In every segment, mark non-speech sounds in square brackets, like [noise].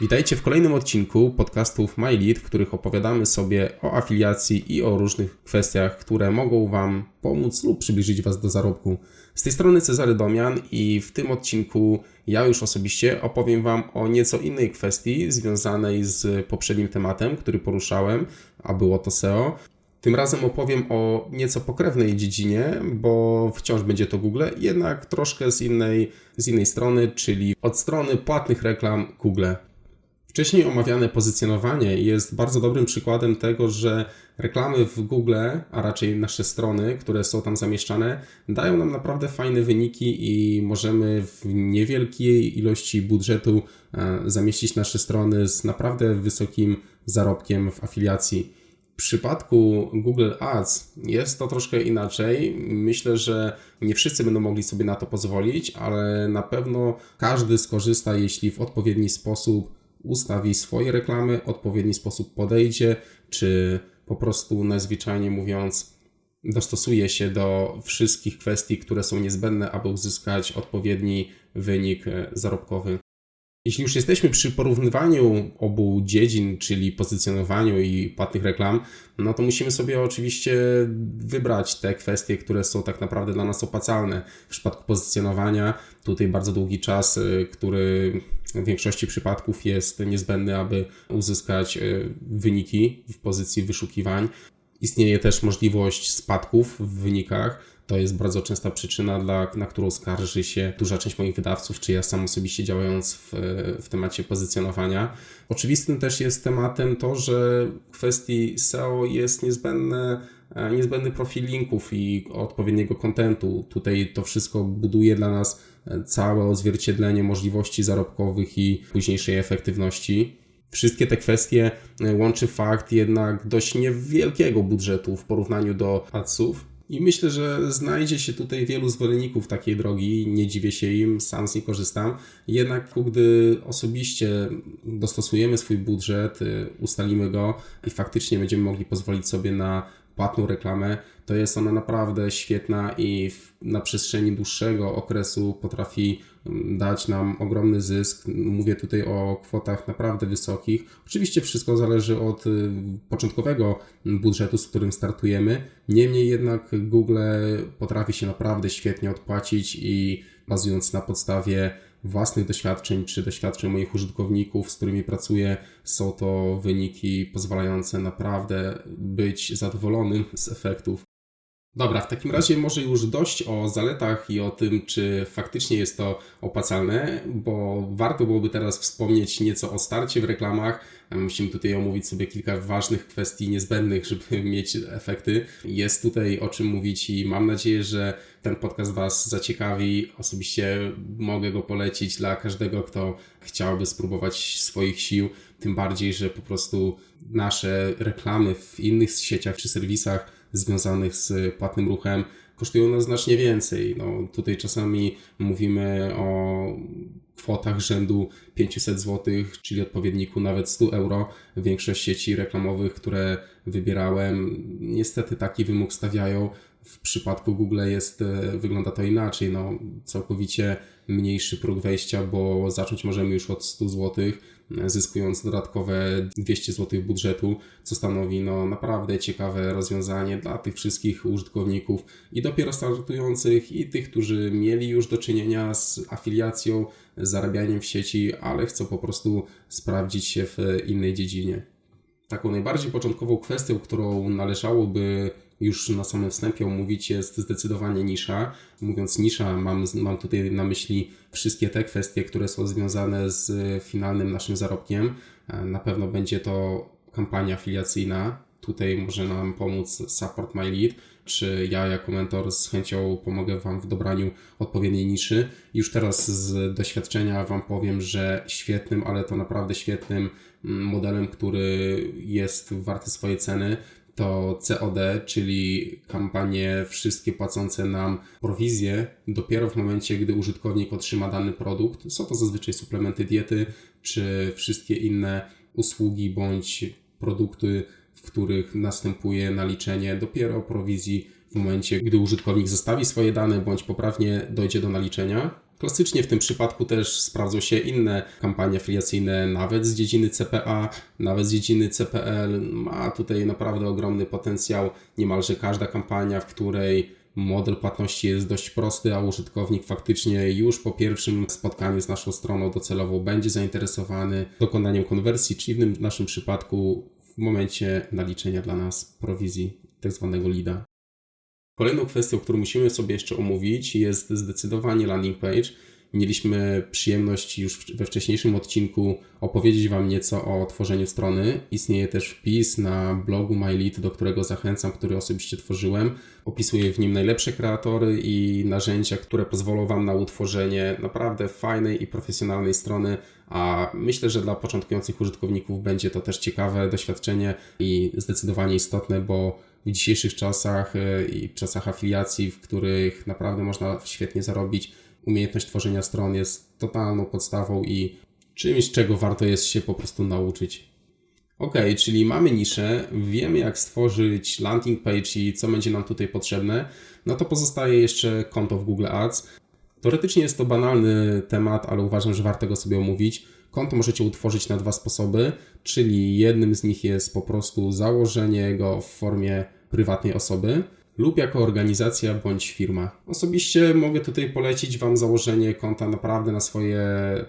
Witajcie w kolejnym odcinku podcastów MyLead, w których opowiadamy sobie o afiliacji i o różnych kwestiach, które mogą Wam pomóc lub przybliżyć Was do zarobku. Z tej strony Cezary Domian i w tym odcinku ja już osobiście opowiem Wam o nieco innej kwestii związanej z poprzednim tematem, który poruszałem, a było to SEO. Tym razem opowiem o nieco pokrewnej dziedzinie, bo wciąż będzie to Google, jednak troszkę z innej, z innej strony, czyli od strony płatnych reklam Google. Wcześniej omawiane pozycjonowanie jest bardzo dobrym przykładem tego, że reklamy w Google, a raczej nasze strony, które są tam zamieszczane, dają nam naprawdę fajne wyniki i możemy w niewielkiej ilości budżetu e, zamieścić nasze strony z naprawdę wysokim zarobkiem w afiliacji. W przypadku Google Ads jest to troszkę inaczej. Myślę, że nie wszyscy będą mogli sobie na to pozwolić, ale na pewno każdy skorzysta, jeśli w odpowiedni sposób ustawi swoje reklamy, odpowiedni sposób podejdzie, czy po prostu najzwyczajniej mówiąc dostosuje się do wszystkich kwestii, które są niezbędne, aby uzyskać odpowiedni wynik e, zarobkowy. Jeśli już jesteśmy przy porównywaniu obu dziedzin, czyli pozycjonowaniu i płatnych reklam, no to musimy sobie oczywiście wybrać te kwestie, które są tak naprawdę dla nas opłacalne. W przypadku pozycjonowania tutaj bardzo długi czas, y, który w większości przypadków jest niezbędny, aby uzyskać y, wyniki w pozycji wyszukiwań. Istnieje też możliwość spadków w wynikach, to jest bardzo częsta przyczyna, dla, na którą skarży się duża część moich wydawców, czy ja sam osobiście działając w, w temacie pozycjonowania. Oczywistym też jest tematem to, że w kwestii SEO jest niezbędne e, niezbędny profil linków i odpowiedniego kontentu. Tutaj to wszystko buduje dla nas e, całe odzwierciedlenie możliwości zarobkowych i późniejszej efektywności. Wszystkie te kwestie e, łączy fakt jednak dość niewielkiego budżetu w porównaniu do adsów. I myślę, że znajdzie się tutaj wielu zwolenników takiej drogi, nie dziwię się im, sam z niej korzystam. Jednak gdy osobiście dostosujemy swój budżet, ustalimy go i faktycznie będziemy mogli pozwolić sobie na płatną reklamę, to jest ona naprawdę świetna i na przestrzeni dłuższego okresu potrafi mm, dać nam ogromny zysk. Mówię tutaj o kwotach naprawdę wysokich. Oczywiście wszystko zależy od y, początkowego budżetu, z którym startujemy. Niemniej jednak Google potrafi się naprawdę świetnie odpłacić i bazując na podstawie własnych doświadczeń czy doświadczeń moich użytkowników, z którymi pracuję, są to wyniki pozwalające naprawdę być zadowolonym z efektów. Dobra, w takim razie może już dość o zaletach i o tym, czy faktycznie jest to opłacalne, bo warto byłoby teraz wspomnieć nieco o starcie w reklamach. Musimy tutaj omówić sobie kilka ważnych kwestii niezbędnych, żeby [laughs] mieć efekty. Jest tutaj o czym mówić i mam nadzieję, że ten podcast Was zaciekawi. Osobiście mogę go polecić dla każdego, kto chciałby spróbować swoich sił. Tym bardziej, że po prostu nasze reklamy w innych sieciach czy serwisach związanych z płatnym ruchem kosztują nas znacznie więcej. No, tutaj czasami mówimy o kwotach rzędu 500 zł, czyli odpowiedniku nawet 100 euro. Większość sieci reklamowych, które wybierałem, niestety taki wymóg stawiają. W przypadku Google jest, e, wygląda to inaczej. No, całkowicie mniejszy próg wejścia, bo zacząć możemy już od 100 zł zyskując dodatkowe 200 zł budżetu, co stanowi no, naprawdę ciekawe rozwiązanie dla tych wszystkich użytkowników i dopiero startujących, i tych, którzy mieli już do czynienia z afiliacją, zarabianiem w sieci, ale chcą po prostu sprawdzić się w innej dziedzinie. Taką najbardziej początkową kwestią, którą należałoby już na samym wstępie omówić jest zdecydowanie nisza. Mówiąc nisza, mam, mam tutaj na myśli wszystkie te kwestie, które są związane z finalnym naszym zarobkiem. Na pewno będzie to kampania afiliacyjna. Tutaj może nam pomóc Support My Lead, czy ja jako mentor z chęcią pomogę Wam w dobraniu odpowiedniej niszy. Już teraz z doświadczenia Wam powiem, że świetnym, ale to naprawdę świetnym mm, modelem, który jest warty swojej ceny, to COD, czyli kampanie wszystkie płacące nam prowizje dopiero w momencie, gdy użytkownik otrzyma dany produkt. Są to zazwyczaj suplementy diety, czy wszystkie inne usługi bądź produkty, w których następuje naliczenie dopiero prowizji w momencie, gdy użytkownik zostawi swoje dane bądź poprawnie dojdzie do naliczenia. Klasycznie w tym przypadku też sprawdzą się inne kampanie afiliacyjne, nawet z dziedziny CPA, nawet z dziedziny CPL. Ma tutaj naprawdę ogromny potencjał. Niemalże każda kampania, w której model płatności jest dość prosty, a użytkownik faktycznie już po pierwszym spotkaniu z naszą stroną docelową będzie zainteresowany dokonaniem konwersji, czyli w naszym przypadku w momencie naliczenia dla nas prowizji tak zwanego leada. Kolejną kwestią, którą musimy sobie jeszcze omówić, jest zdecydowanie landing page. Mieliśmy przyjemność już we wcześniejszym odcinku opowiedzieć Wam nieco o tworzeniu strony. Istnieje też wpis na blogu MyLead, do którego zachęcam, który osobiście tworzyłem. Opisuję w nim najlepsze kreatory i narzędzia, które pozwolą Wam na utworzenie naprawdę fajnej i profesjonalnej strony, a myślę, że dla początkujących użytkowników będzie to też ciekawe doświadczenie i zdecydowanie istotne, bo w dzisiejszych czasach e, i czasach afiliacji, w których naprawdę można świetnie zarobić, umiejętność tworzenia stron jest totalną podstawą i czymś, czego warto jest się po prostu nauczyć. Ok, czyli mamy niszę, wiemy jak stworzyć landing page i co będzie nam tutaj potrzebne, no to pozostaje jeszcze konto w Google Ads. Teoretycznie jest to banalny temat, ale uważam, że warto go sobie omówić. Konto możecie utworzyć na dwa sposoby, czyli jednym z nich jest po prostu założenie go w formie prywatnej osoby lub jako organizacja bądź firma. Osobiście mogę tutaj polecić Wam założenie konta naprawdę na swoje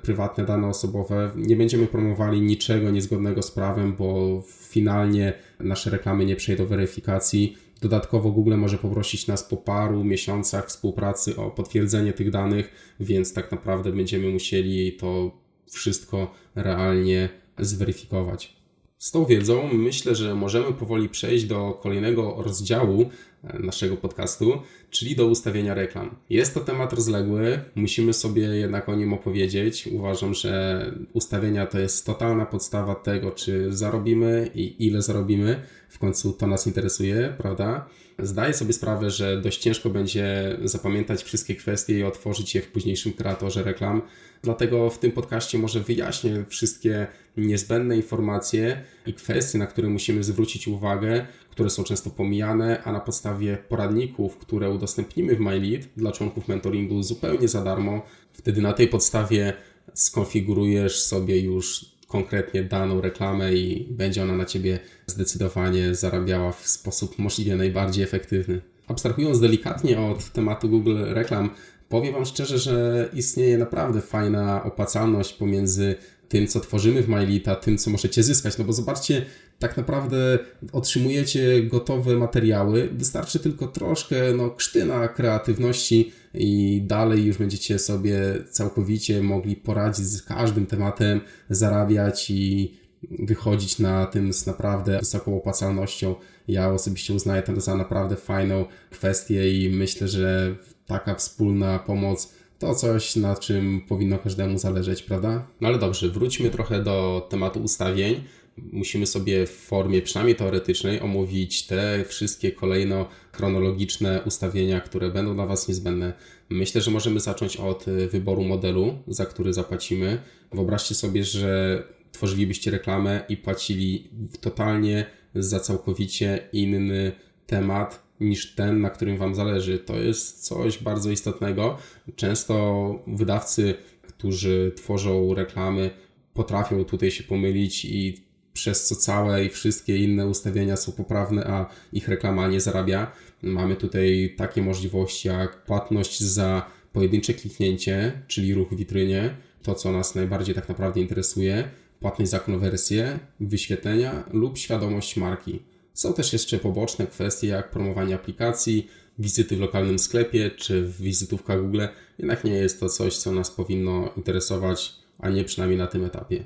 prywatne dane osobowe. Nie będziemy promowali niczego niezgodnego z prawem, bo finalnie nasze reklamy nie przejdą weryfikacji. Dodatkowo Google może poprosić nas po paru miesiącach współpracy o potwierdzenie tych danych, więc tak naprawdę będziemy musieli to wszystko realnie zweryfikować. Z tą wiedzą myślę, że możemy powoli przejść do kolejnego rozdziału naszego podcastu, czyli do ustawienia reklam. Jest to temat rozległy, musimy sobie jednak o nim opowiedzieć. Uważam, że ustawienia to jest totalna podstawa tego, czy zarobimy i ile zarobimy. W końcu to nas interesuje, prawda? Zdaję sobie sprawę, że dość ciężko będzie zapamiętać wszystkie kwestie i otworzyć je w późniejszym kreatorze reklam. Dlatego w tym podcaście może wyjaśnię wszystkie niezbędne informacje i kwestie, na które musimy zwrócić uwagę, które są często pomijane, a na podstawie poradników, które udostępnimy w MyLead dla członków mentoringu zupełnie za darmo, wtedy na tej podstawie skonfigurujesz sobie już konkretnie daną reklamę i będzie ona na Ciebie zdecydowanie zarabiała w sposób możliwie najbardziej efektywny. Abstrahując delikatnie od tematu Google reklam, powiem Wam szczerze, że istnieje naprawdę fajna opłacalność pomiędzy tym, co tworzymy w MyLita, tym, co możecie zyskać. No bo zobaczcie, tak naprawdę otrzymujecie gotowe materiały, wystarczy tylko troszkę no, krztyna kreatywności i dalej już będziecie sobie całkowicie mogli poradzić z każdym tematem, zarabiać i wychodzić na tym z naprawdę wysoką opłacalnością. Ja osobiście uznaję to za naprawdę fajną kwestię i myślę, że taka wspólna pomoc to coś, na czym powinno każdemu zależeć, prawda? No ale dobrze, wróćmy trochę do tematu ustawień. Musimy sobie w formie przynajmniej teoretycznej omówić te wszystkie kolejno chronologiczne ustawienia, które będą dla Was niezbędne. Myślę, że możemy zacząć od wyboru modelu, za który zapłacimy. Wyobraźcie sobie, że tworzylibyście reklamę i płacili totalnie za całkowicie inny temat niż ten, na którym Wam zależy. To jest coś bardzo istotnego. Często wydawcy, którzy tworzą reklamy, potrafią tutaj się pomylić i przez co całe i wszystkie inne ustawienia są poprawne, a ich reklama nie zarabia. Mamy tutaj takie możliwości jak płatność za pojedyncze kliknięcie, czyli ruch w witrynie, to co nas najbardziej tak naprawdę interesuje, płatność za konwersję, wyświetlenia lub świadomość marki. Są też jeszcze poboczne kwestie jak promowanie aplikacji, wizyty w lokalnym sklepie czy wizytówka Google, jednak nie jest to coś, co nas powinno interesować, a nie przynajmniej na tym etapie.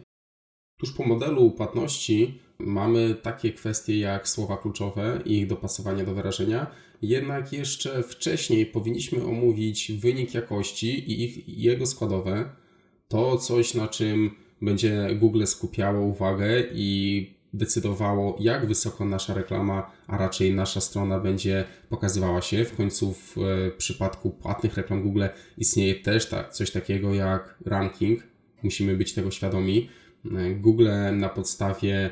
Tuż po modelu płatności mamy takie kwestie jak słowa kluczowe i ich dopasowanie do wyrażenia, jednak jeszcze wcześniej powinniśmy omówić wynik jakości i ich, jego składowe. To coś, na czym będzie Google skupiało uwagę i decydowało, jak wysoko nasza reklama, a raczej nasza strona będzie pokazywała się. W końcu w e, przypadku płatnych reklam Google istnieje też coś takiego jak ranking. Musimy być tego świadomi. E, Google na podstawie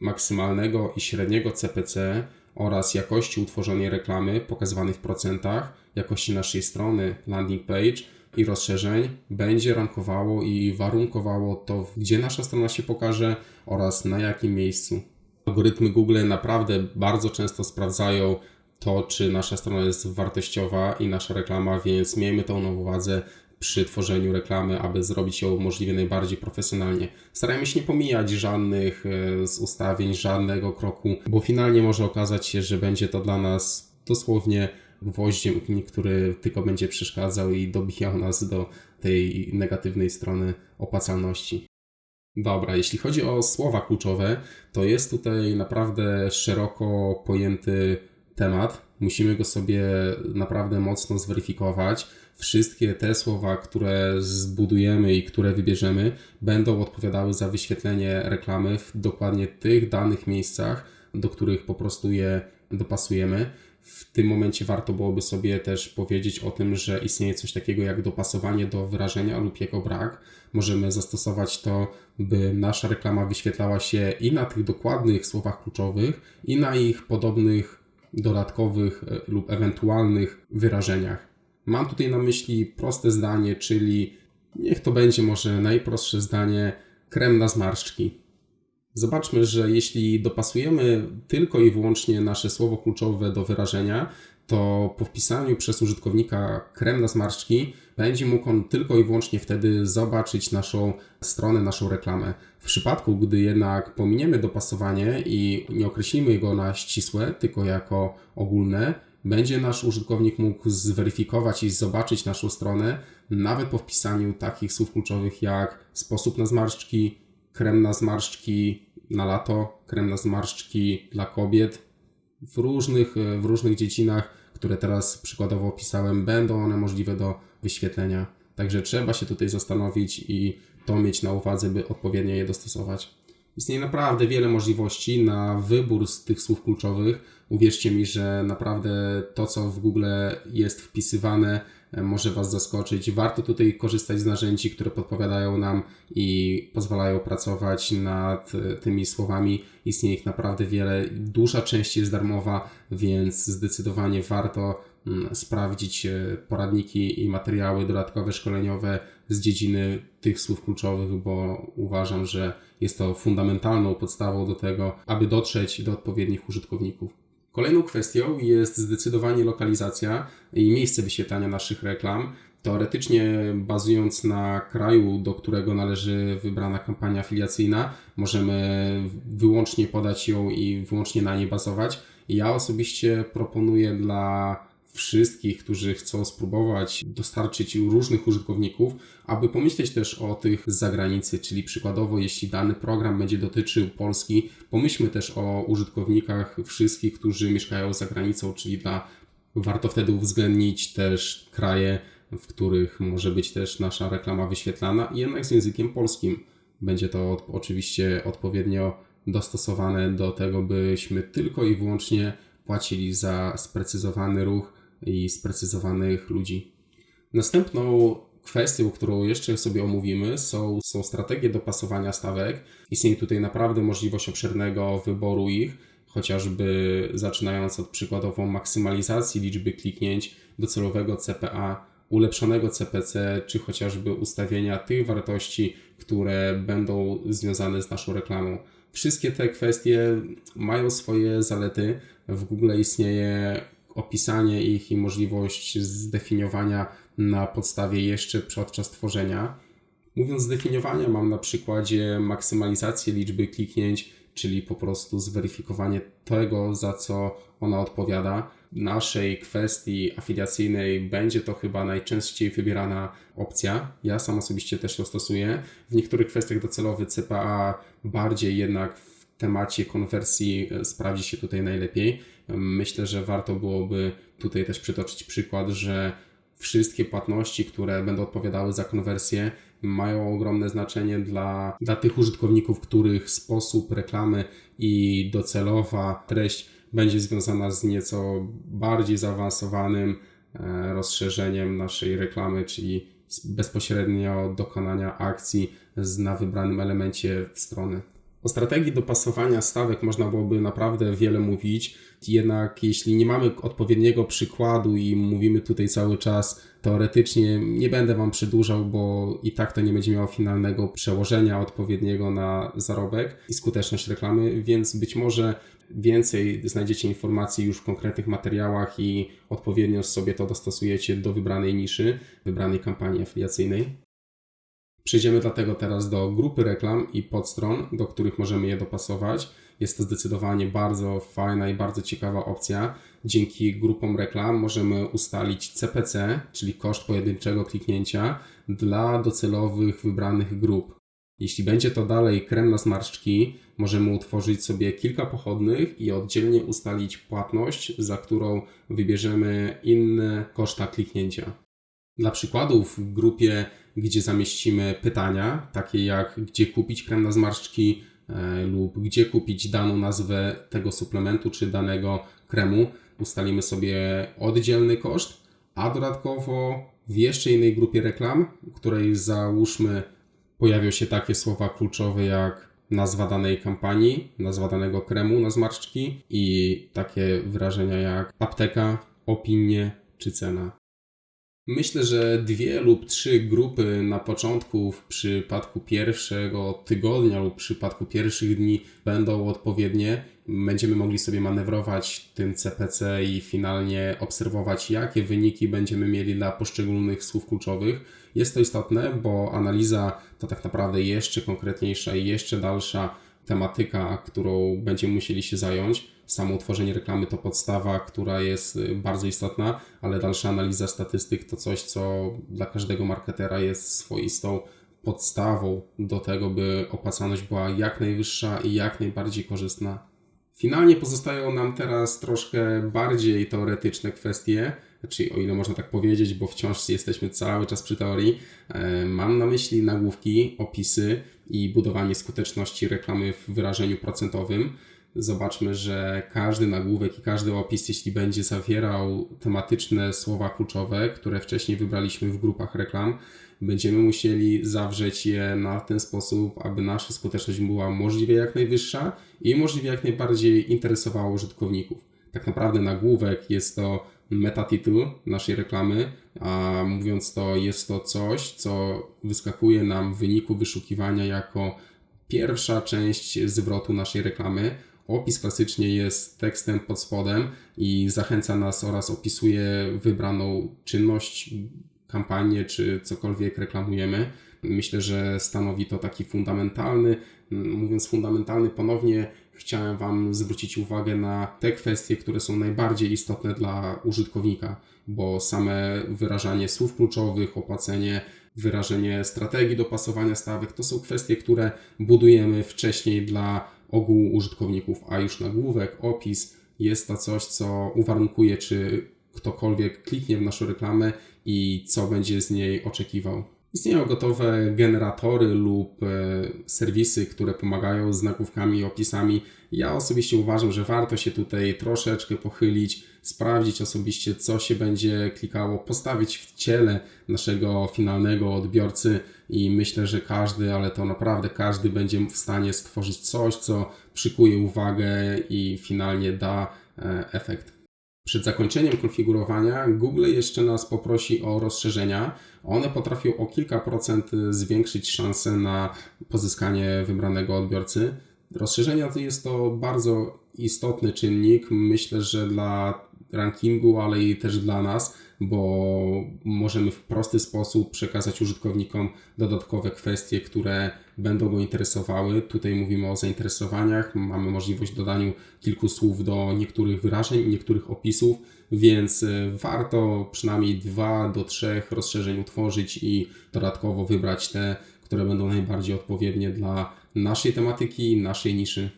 maksymalnego i średniego CPC oraz jakości utworzonej reklamy pokazywanej w procentach, jakości naszej strony landing page i rozszerzeń będzie rankowało i warunkowało to, gdzie nasza strona się pokaże oraz na jakim miejscu. Algorytmy Google naprawdę bardzo często sprawdzają to, czy nasza strona jest wartościowa i nasza reklama, więc miejmy to na uwadze przy tworzeniu reklamy, aby zrobić ją możliwie najbardziej profesjonalnie. Starajmy się nie pomijać żadnych e, z ustawień, żadnego kroku, bo finalnie może okazać się, że będzie to dla nas dosłownie gwoździem, który tylko będzie przeszkadzał i dobijał nas do tej negatywnej strony opłacalności. Dobra, jeśli chodzi o słowa kluczowe, to jest tutaj naprawdę szeroko pojęty temat. Musimy go sobie naprawdę mocno zweryfikować. Wszystkie te słowa, które zbudujemy i które wybierzemy, będą odpowiadały za wyświetlenie reklamy w dokładnie tych danych miejscach, do których po prostu je dopasujemy. W tym momencie warto byłoby sobie też powiedzieć o tym, że istnieje coś takiego jak dopasowanie do wyrażenia lub jego brak. Możemy zastosować to, by nasza reklama wyświetlała się i na tych dokładnych słowach kluczowych, i na ich podobnych dodatkowych e, lub ewentualnych wyrażeniach. Mam tutaj na myśli proste zdanie, czyli niech to będzie może najprostsze zdanie krem na zmarszczki. Zobaczmy, że jeśli dopasujemy tylko i wyłącznie nasze słowo kluczowe do wyrażenia, to po wpisaniu przez użytkownika krem na zmarszczki będzie mógł on tylko i wyłącznie wtedy zobaczyć naszą stronę, naszą reklamę. W przypadku, gdy jednak pominiemy dopasowanie i nie określimy go na ścisłe, tylko jako ogólne, będzie nasz użytkownik mógł zweryfikować i zobaczyć naszą stronę nawet po wpisaniu takich słów kluczowych jak sposób na zmarszczki, krem na zmarszczki na lato, krem na zmarszczki dla kobiet. W różnych, w różnych dziedzinach, które teraz przykładowo opisałem, będą one możliwe do wyświetlenia. Także trzeba się tutaj zastanowić i to mieć na uwadze, by odpowiednio je dostosować. Istnieje naprawdę wiele możliwości na wybór z tych słów kluczowych. Uwierzcie mi, że naprawdę to, co w Google jest wpisywane, e, może Was zaskoczyć. Warto tutaj korzystać z narzędzi, które podpowiadają nam i pozwalają pracować nad e, tymi słowami. Istnieje ich naprawdę wiele. Duża część jest darmowa, więc zdecydowanie warto mm, sprawdzić e, poradniki i materiały dodatkowe, szkoleniowe z dziedziny tych słów kluczowych, bo uważam, że jest to fundamentalną podstawą do tego, aby dotrzeć do odpowiednich użytkowników. Kolejną kwestią jest zdecydowanie lokalizacja i miejsce wyświetlania naszych reklam. Teoretycznie, bazując na kraju, do którego należy wybrana kampania afiliacyjna, możemy wyłącznie podać ją i wyłącznie na niej bazować. Ja osobiście proponuję dla wszystkich, którzy chcą spróbować dostarczyć różnych użytkowników, aby pomyśleć też o tych z zagranicy, czyli przykładowo, jeśli dany program będzie dotyczył Polski, pomyślmy też o użytkownikach wszystkich, którzy mieszkają za granicą, czyli dla warto wtedy uwzględnić też kraje, w których może być też nasza reklama wyświetlana, jednak z językiem polskim. Będzie to oczywiście odpowiednio dostosowane do tego, byśmy tylko i wyłącznie płacili za sprecyzowany ruch i sprecyzowanych ludzi. Następną kwestią, którą jeszcze sobie omówimy, są, są strategie dopasowania stawek. Istnieje tutaj naprawdę możliwość obszernego wyboru ich, chociażby zaczynając od przykładowo maksymalizacji liczby kliknięć, docelowego CPA, ulepszonego CPC, czy chociażby ustawienia tych wartości, które będą związane z naszą reklamą. Wszystkie te kwestie mają swoje zalety. W Google istnieje opisanie ich i możliwość zdefiniowania na podstawie jeszcze podczas tworzenia. Mówiąc zdefiniowania, mam na przykładzie maksymalizację liczby kliknięć, czyli po prostu zweryfikowanie tego, za co ona odpowiada. W naszej kwestii afiliacyjnej będzie to chyba najczęściej wybierana opcja. Ja sam osobiście też ją stosuję. W niektórych kwestiach docelowy CPA bardziej jednak temacie konwersji e, sprawdzi się tutaj najlepiej. Myślę, że warto byłoby tutaj też przytoczyć przykład, że wszystkie płatności, które będą odpowiadały za konwersję, mają ogromne znaczenie dla, dla tych użytkowników, których sposób reklamy i docelowa treść będzie związana z nieco bardziej zaawansowanym e, rozszerzeniem naszej reklamy, czyli bezpośrednio dokonania akcji na wybranym elemencie strony. O strategii dopasowania stawek można byłoby naprawdę wiele mówić, jednak jeśli nie mamy odpowiedniego przykładu i mówimy tutaj cały czas teoretycznie, nie będę Wam przedłużał, bo i tak to nie będzie miało finalnego przełożenia odpowiedniego na zarobek i skuteczność reklamy, więc być może więcej znajdziecie informacji już w konkretnych materiałach i odpowiednio sobie to dostosujecie do wybranej niszy, wybranej kampanii afiliacyjnej. Przejdziemy dlatego teraz do grupy reklam i podstron, do których możemy je dopasować. Jest to zdecydowanie bardzo fajna i bardzo ciekawa opcja. Dzięki grupom reklam możemy ustalić CPC, czyli koszt pojedynczego kliknięcia dla docelowych wybranych grup. Jeśli będzie to dalej krem na zmarszczki, możemy utworzyć sobie kilka pochodnych i oddzielnie ustalić płatność, za którą wybierzemy inne koszta kliknięcia. Dla przykładu w grupie gdzie zamieścimy pytania, takie jak gdzie kupić krem na zmarszczki e, lub gdzie kupić daną nazwę tego suplementu czy danego kremu. Ustalimy sobie oddzielny koszt, a dodatkowo w jeszcze innej grupie reklam, której załóżmy pojawią się takie słowa kluczowe jak nazwa danej kampanii, nazwa danego kremu na zmarszczki i takie wyrażenia jak apteka, opinie czy cena. Myślę, że dwie lub trzy grupy na początku w przypadku pierwszego tygodnia lub w przypadku pierwszych dni będą odpowiednie. Będziemy mogli sobie manewrować tym CPC i finalnie obserwować, jakie wyniki będziemy mieli dla poszczególnych słów kluczowych. Jest to istotne, bo analiza to tak naprawdę jeszcze konkretniejsza i jeszcze dalsza tematyka, którą będziemy musieli się zająć samo utworzenie reklamy to podstawa, która jest y, bardzo istotna, ale dalsza analiza statystyk to coś, co dla każdego marketera jest swoistą podstawą do tego, by opłacalność była jak najwyższa i jak najbardziej korzystna. Finalnie pozostają nam teraz troszkę bardziej teoretyczne kwestie, czyli o ile można tak powiedzieć, bo wciąż jesteśmy cały czas przy teorii. E, mam na myśli nagłówki, opisy i budowanie skuteczności reklamy w wyrażeniu procentowym zobaczmy, że każdy nagłówek i każdy opis, jeśli będzie zawierał tematyczne słowa kluczowe, które wcześniej wybraliśmy w grupach reklam, będziemy musieli zawrzeć je na ten sposób, aby nasza skuteczność była możliwie jak najwyższa i możliwie jak najbardziej interesowała użytkowników. Tak naprawdę nagłówek jest to metatitul naszej reklamy, a mówiąc to, jest to coś, co wyskakuje nam w wyniku wyszukiwania jako pierwsza część zwrotu naszej reklamy. Opis klasycznie jest tekstem pod spodem i zachęca nas oraz opisuje wybraną czynność, kampanię czy cokolwiek reklamujemy. Myślę, że stanowi to taki fundamentalny, mówiąc fundamentalny, ponownie chciałem Wam zwrócić uwagę na te kwestie, które są najbardziej istotne dla użytkownika, bo same wyrażanie słów kluczowych, opłacenie, wyrażenie strategii dopasowania stawek to są kwestie, które budujemy wcześniej dla ogółu użytkowników, a już nagłówek, opis jest to coś, co uwarunkuje, czy ktokolwiek kliknie w naszą reklamę i co będzie z niej oczekiwał. Istnieją gotowe generatory lub e, serwisy, które pomagają z nagłówkami i opisami. Ja osobiście uważam, że warto się tutaj troszeczkę pochylić, sprawdzić osobiście, co się będzie klikało, postawić w ciele naszego finalnego odbiorcy i myślę, że każdy, ale to naprawdę każdy będzie w stanie stworzyć coś, co przykuje uwagę i finalnie da e, efekt. Przed zakończeniem konfigurowania Google jeszcze nas poprosi o rozszerzenia. One potrafią o kilka procent zwiększyć szanse na pozyskanie wybranego odbiorcy. Rozszerzenia to jest to bardzo istotny czynnik, myślę, że dla rankingu, ale i też dla nas, bo możemy w prosty sposób przekazać użytkownikom dodatkowe kwestie, które będą go interesowały. Tutaj mówimy o zainteresowaniach, mamy możliwość dodania kilku słów do niektórych wyrażeń i niektórych opisów, więc e, warto przynajmniej dwa do trzech rozszerzeń utworzyć i dodatkowo wybrać te, które będą najbardziej odpowiednie dla naszej tematyki, naszej niszy.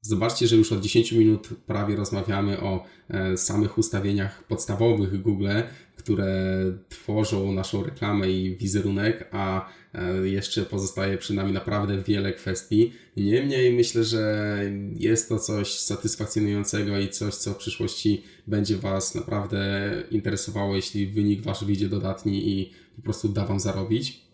Zobaczcie, że już od 10 minut prawie rozmawiamy o e, samych ustawieniach podstawowych Google, które tworzą naszą reklamę i wizerunek, a jeszcze pozostaje przy nami naprawdę wiele kwestii. Niemniej myślę, że jest to coś satysfakcjonującego i coś, co w przyszłości będzie Was naprawdę interesowało, jeśli wynik Wasz wyjdzie dodatni i po prostu da Wam zarobić.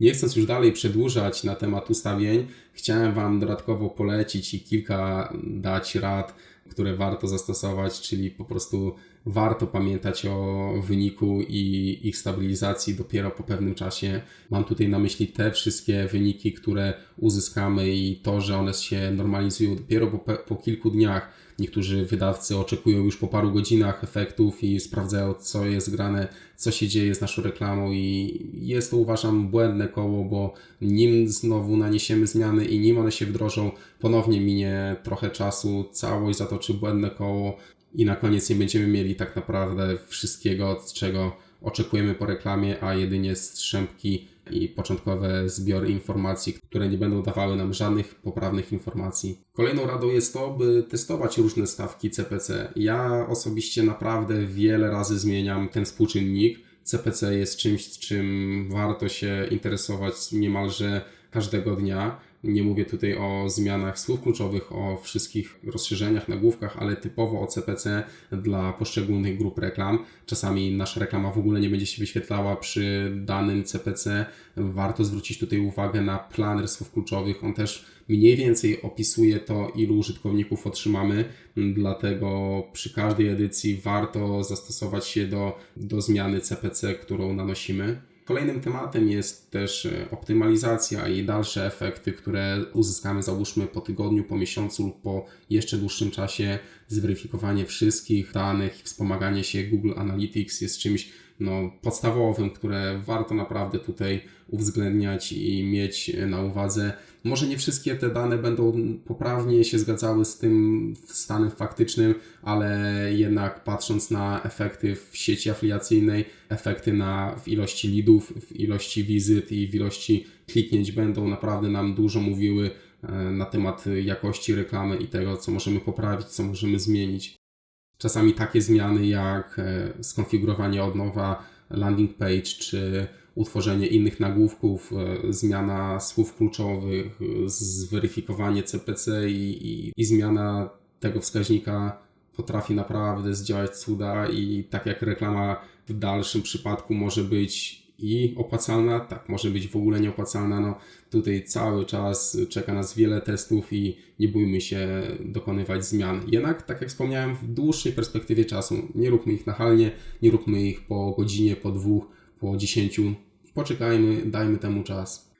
Nie chcąc już dalej przedłużać na temat ustawień, chciałem Wam dodatkowo polecić i kilka dać rad, które warto zastosować, czyli po prostu warto pamiętać o wyniku i ich stabilizacji dopiero po pewnym czasie. Mam tutaj na myśli te wszystkie wyniki, które uzyskamy i to, że one się normalizują dopiero po, po kilku dniach. Niektórzy wydawcy oczekują już po paru godzinach efektów i sprawdzają, co jest grane, co się dzieje z naszą reklamą, i jest to uważam błędne koło, bo nim znowu naniesiemy zmiany i nim one się wdrożą, ponownie minie trochę czasu, całość zatoczy błędne koło i na koniec nie będziemy mieli tak naprawdę wszystkiego, czego oczekujemy po reklamie, a jedynie strzępki i początkowe zbiory informacji, które nie będą dawały nam żadnych poprawnych informacji. Kolejną radą jest to, by testować różne stawki CPC. Ja osobiście naprawdę wiele razy zmieniam ten współczynnik. CPC jest czymś, czym warto się interesować niemalże każdego dnia. Nie mówię tutaj o zmianach słów kluczowych, o wszystkich rozszerzeniach, nagłówkach, ale typowo o CPC dla poszczególnych grup reklam. Czasami nasza reklama w ogóle nie będzie się wyświetlała przy danym CPC. Warto zwrócić tutaj uwagę na planer słów kluczowych. On też mniej więcej opisuje to, ilu użytkowników otrzymamy, dlatego przy każdej edycji warto zastosować się do, do zmiany CPC, którą nanosimy. Kolejnym tematem jest też e, optymalizacja i dalsze efekty, które uzyskamy załóżmy po tygodniu, po miesiącu lub po jeszcze dłuższym czasie. Zweryfikowanie wszystkich danych, wspomaganie się Google Analytics jest czymś no, podstawowym, które warto naprawdę tutaj uwzględniać i mieć na uwadze. Może nie wszystkie te dane będą poprawnie się zgadzały z tym stanem faktycznym, ale jednak patrząc na efekty w sieci afiliacyjnej, efekty na, w ilości leadów, w ilości wizyt i w ilości kliknięć będą naprawdę nam dużo mówiły e, na temat jakości reklamy i tego, co możemy poprawić, co możemy zmienić. Czasami takie zmiany jak e, skonfigurowanie od nowa landing page czy utworzenie innych nagłówków, e, zmiana słów kluczowych, zweryfikowanie CPC i, i, i zmiana tego wskaźnika potrafi naprawdę zdziałać cuda i tak jak reklama w dalszym przypadku może być i opłacalna, tak, może być w ogóle nieopłacalna. No, tutaj cały czas czeka nas wiele testów i nie bójmy się dokonywać zmian. Jednak, tak jak wspomniałem, w dłuższej perspektywie czasu nie róbmy ich nachalnie, nie róbmy ich po godzinie, po dwóch, po dziesięciu. Poczekajmy, dajmy temu czas.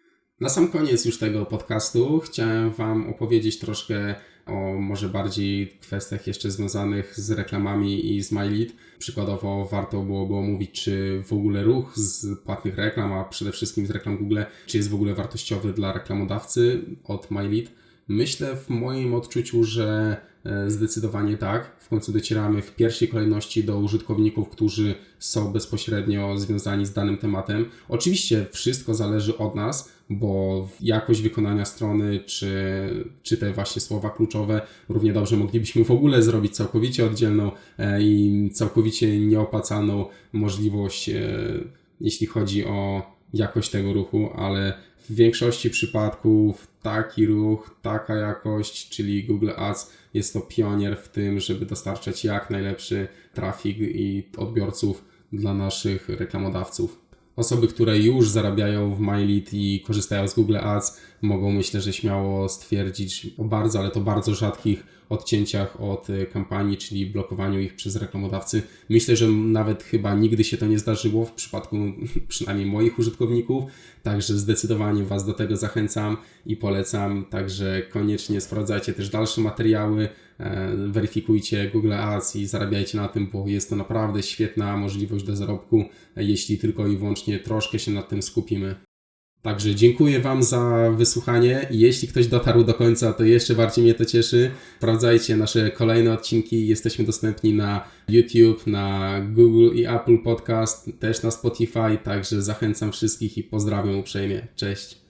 Na sam koniec już tego podcastu chciałem Wam opowiedzieć troszkę o może bardziej kwestiach jeszcze związanych z reklamami i z MyLead. Przykładowo warto byłoby omówić, czy w ogóle ruch z płatnych reklam, a przede wszystkim z reklam Google, czy jest w ogóle wartościowy dla reklamodawcy od MyLead. Myślę w moim odczuciu, że zdecydowanie tak. W końcu docieramy w pierwszej kolejności do użytkowników, którzy są bezpośrednio związani z danym tematem. Oczywiście wszystko zależy od nas, bo jakość wykonania strony, czy, czy te właśnie słowa kluczowe, równie dobrze moglibyśmy w ogóle zrobić całkowicie oddzielną e, i całkowicie nieopłacalną możliwość, e, jeśli chodzi o jakość tego ruchu, ale w większości przypadków taki ruch, taka jakość, czyli Google Ads jest to pionier w tym, żeby dostarczać jak najlepszy trafik i odbiorców dla naszych reklamodawców. Osoby, które już zarabiają w MyLead i korzystają z Google Ads, mogą myślę, że śmiało stwierdzić o bardzo, ale to bardzo rzadkich odcięciach od y, kampanii, czyli blokowaniu ich przez reklamodawcy. Myślę, że nawet chyba nigdy się to nie zdarzyło w przypadku [laughs] przynajmniej moich użytkowników, także zdecydowanie Was do tego zachęcam i polecam. Także koniecznie sprawdzajcie też dalsze materiały, e, weryfikujcie Google Ads i zarabiajcie na tym, bo jest to naprawdę świetna możliwość do zarobku, jeśli tylko i wyłącznie troszkę się nad tym skupimy. Także dziękuję Wam za wysłuchanie. Jeśli ktoś dotarł do końca, to jeszcze bardziej mnie to cieszy. Sprawdzajcie nasze kolejne odcinki. Jesteśmy dostępni na YouTube, na Google i Apple Podcast, też na Spotify. Także zachęcam wszystkich i pozdrawiam uprzejmie. Cześć.